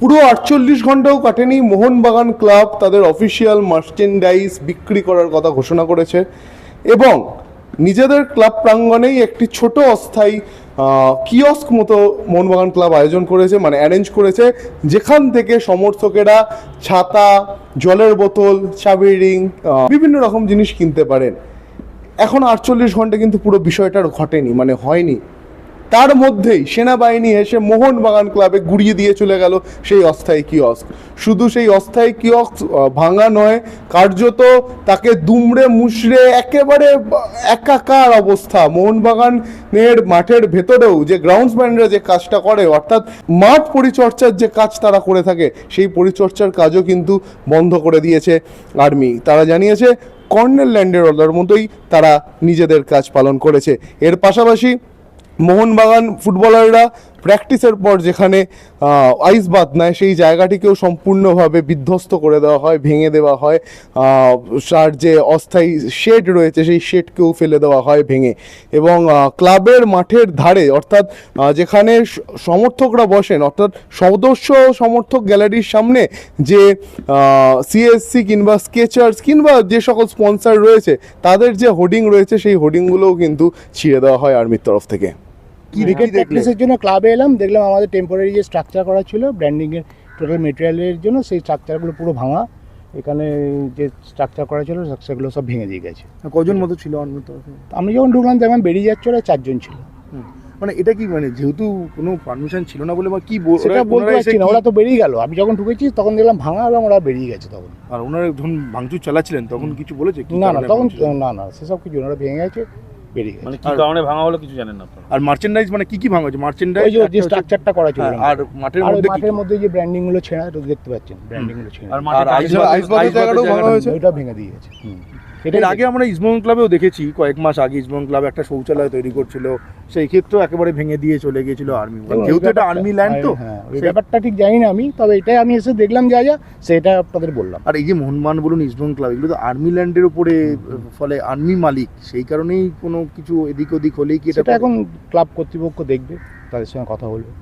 পুরো আটচল্লিশ ঘন্টাও কাটেনি মোহনবাগান ক্লাব তাদের অফিসিয়াল মার্চেন্ডাইজ বিক্রি করার কথা ঘোষণা করেছে এবং নিজেদের ক্লাব প্রাঙ্গণেই একটি ছোট অস্থায়ী কিয়স্ক মতো মোহনবাগান ক্লাব আয়োজন করেছে মানে অ্যারেঞ্জ করেছে। যেখান থেকে সমর্থকেরা ছাতা, জলের বোতল, চাবি রিং বিভিন্ন রকম জিনিস কিনতে পারেন। এখন আটচল্লিশ ঘণ্টা কিন্তু পুরো বিষয়টার ঘটেনি মানে হয়নি। তার মধ্যেই সেনাবাহিনী এসে মোহনবাগান ক্লাবে গুড়িয়ে দিয়ে চলে গেল সেই অস্থায়ী কিয়স্ক শুধু সেই অস্থায়ী কিয়স্ক ভাঙা নয়, কার্যত তাকে দুমড়ে মুচড়ে একেবারে একাকার অবস্থা। মোহনবাগানের মাঠের ভেতরেও যে গ্রাউন্ডসম্যানরা যে কাজটা করে, অর্থাৎ মাঠ পরিচর্যার যে কাজ তারা করে থাকে, সেই পরিচর্যার কাজও কিন্তু বন্ধ করে দিয়েছে আর্মি তারা জানিয়েছে কর্নেল ল্যান্ডের অর্ডার মতোই তারা নিজেদের কাজ পালন করেছে। এর পাশাপাশি মোহনবাগান ফুটবলাররা প্র্যাকটিসের পর যেখানে আইস বাদ নেয়, সেই জায়গাটিকেও সম্পূর্ণভাবে বিধ্বস্ত করে দেওয়া হয়, ভেঙে দেওয়া হয়। তার যে অস্থায়ী শেড রয়েছে, সেই শেডকেও ফেলে দেওয়া হয় ভেঙে। এবং ক্লাবের মাঠের ধারে, অর্থাৎ যেখানে সমর্থকরা বসেন, অর্থাৎ সদস্য সমর্থক গ্যালারির সামনে যে সিএসসি কিংবা স্কেচার্স কিংবা যে সকল স্পন্সর রয়েছে, তাদের যে হোর্ডিং রয়েছে, সেই হোর্ডিংগুলোও কিন্তু ছিঁড়ে দেওয়া হয় আর্মির তরফ থেকে। ক্রিকেট প্র্যাকটিসের জন্য ক্লাবে এলাম দেখলাম আমাদের টেম্পোরারি যে স্ট্রাকচার করা ছিল ব্র্যান্ডিংয়ের টোটাল মেটেরিয়ালের জন্য সেই স্ট্রাকচারগুলো পুরো ভাঙা। এখানে যে স্ট্রাকচার করা ছিল সেগুলো সব ভেঙে দিয়ে গেছে। কজন মতো ছিল আর্মির আমি যখন ঢুকলাম দেখলাম বেরিয়ে যাচ্ছে ওরা চারজন ছিল। মানে এটা কি মানে যেহেতু কোনো পারমিশন ছিল না বলে বা কি বল- সেটা বলতে পারছি না ওরা তো বেরিয়ে গেল। আমি যখন ঢুকেছি তখন দেখলাম ভাঙা এবং ওরা বেরিয়ে গেছে তখন। আর ওনারা যখন ভাঙচুর চালাচ্ছিলেন তখন কিছু বলেছে? কি না না তখন না না সেসব কিছু না, ওরা ভেঙে গেছে। বেরিয়ে গেছে মানে কি আর- কারণে ভাঙা হলো কিছু জানেন না আপনারা? আর মার্চেন্ডাইজ মানে কি কি ভাঙা হয়েছে? মার্চেন্ডাইজ ওই যে স্ট্রাকচারটা করা ছিল আর মাঠের মধ্যে মাঠের মধ্যে যে ব্র্যান্ডিংগুলো ছেঁড়া দেখতে পাচ্ছেন। ব্র্যান্ডিংগুলো ছেঁড়া। আর আইস আইস জায়গাটাও ভাঙা হয়েছে? ওটা ভেঙে দিয়ে গেছে এর আগে আমরা ইসমন ক্লাবেও দেখেছি কয়েক মাস আগে ইসমন ক্লাব একটা শৌচালয় তৈরি করছিল সেই ক্ষেত্রেও একেবারে ভেঙে দিয়ে চলে গিয়েছিল আর্মি দেখুন, যেহেতু এটা আর্মি ল্যান্ড তো হ্যাঁ ব্যাপারটা ঠিক জানি না আমি তবে এটাই আমি এসে দেখলাম যা যা সেটা আপনাদের বললাম। আর এই যে মোহনবাগান বলুন ইসমন ক্লাব এগুলো তো আর্মি ল্যান্ডের উপরে ফলে আর্মি মালিক সেই কারণেই কোনো কিছু এদিক ওদিক হলেই কি এটা সেটা এখন ক্লাব কর্তৃপক্ষ দেখবে তাদের সঙ্গে কথা বলবে।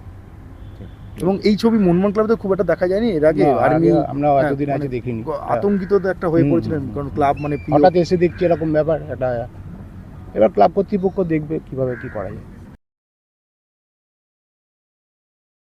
এবং এই ছবি মনমোহন ক্লাবে তো খুব একটা দেখা যায়নি। এর আগে আর্মি আমরা হ্যাঁ, এতদিন মানে আগে দেখিনি আতঙ্কিত তো একটা হয়ে পড়েছিলেন কারণ ক্লাব মানে হঠাৎ এসে দেখছি এরকম ব্যাপার এটা এবার ক্লাব কর্তৃপক্ষ দেখবে কীভাবে কি করা যায়।